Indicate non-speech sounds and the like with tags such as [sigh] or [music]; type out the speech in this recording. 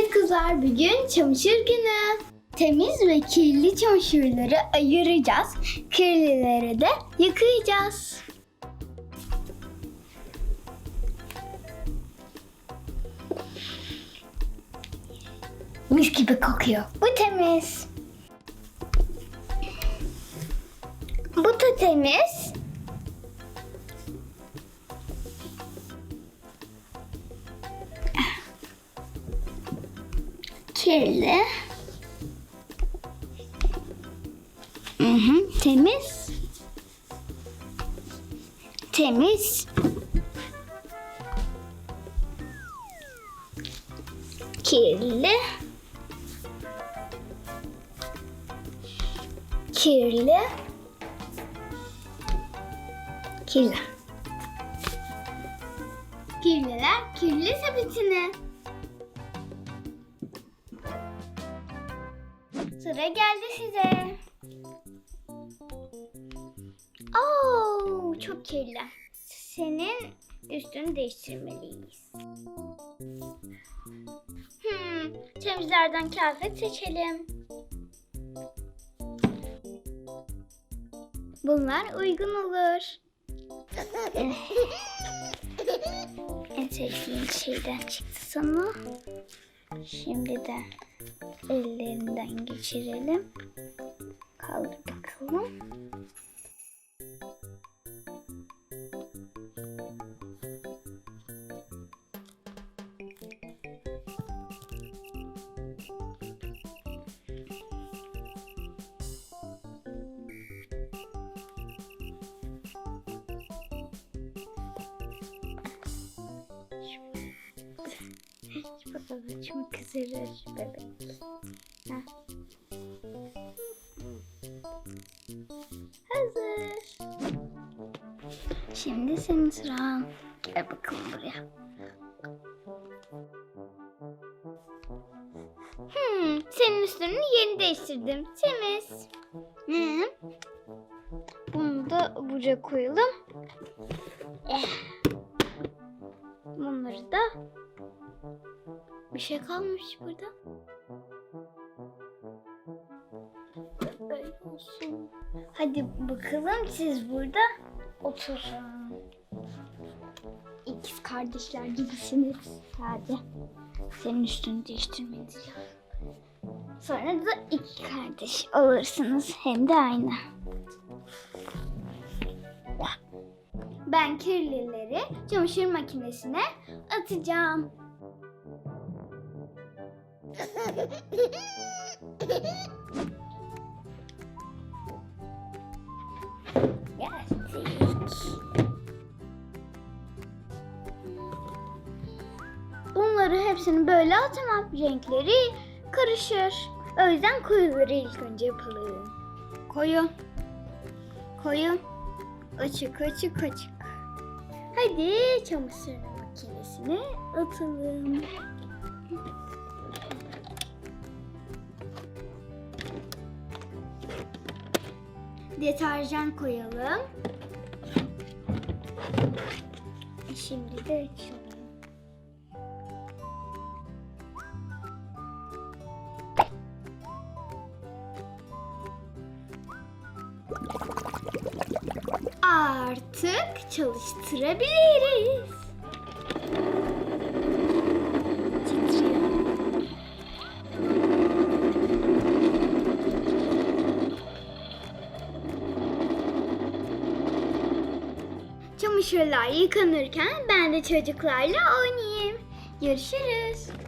Evet kızlar bugün çamaşır günü. Temiz ve kirli çamaşırları ayıracağız. Kirlileri de yıkayacağız. Mis gibi kokuyor. Bu temiz. Bu da temiz. Kirli. Hı hı, temiz. Temiz. Kirli. Kirli. Kirli. Kirliler kirli sepetine. Sıra geldi size. Oo, çok kirli. Senin üstünü değiştirmeliyiz. Hmm, temizlerden kıyafet seçelim. Bunlar uygun olur. [laughs] en sevdiğim şeyden çıktı sana. Şimdi de ellerinden geçirelim. Kaldır bakalım. Babacığım kızarır bebek. Heh. Hazır. Şimdi senin sıran. Gel bakalım buraya. Hmm, senin üstünün yerini değiştirdim. Temiz. Ne? Bunu da buraya koyalım. Bir şey kalmış burada. Böyle olsun. Hadi bakalım siz burada oturun. İkiz kardeşler gibisiniz. Hadi. Senin üstünü değiştirmeniz. Sonra da iki kardeş olursunuz. Hem de aynı. Ben kirlileri çamaşır makinesine atacağım. Geldik. Bunları hepsini böyle atamam. Renkleri karışır. O yüzden koyuları ilk önce yapalım. Koyu. Koyu. Açık açık açık. Hadi çamaşır makinesine atalım. Deterjan koyalım. Şimdi de açalım. Artık çalıştırabiliriz. Çamaşırlar yıkanırken ben de çocuklarla oynayayım. Görüşürüz.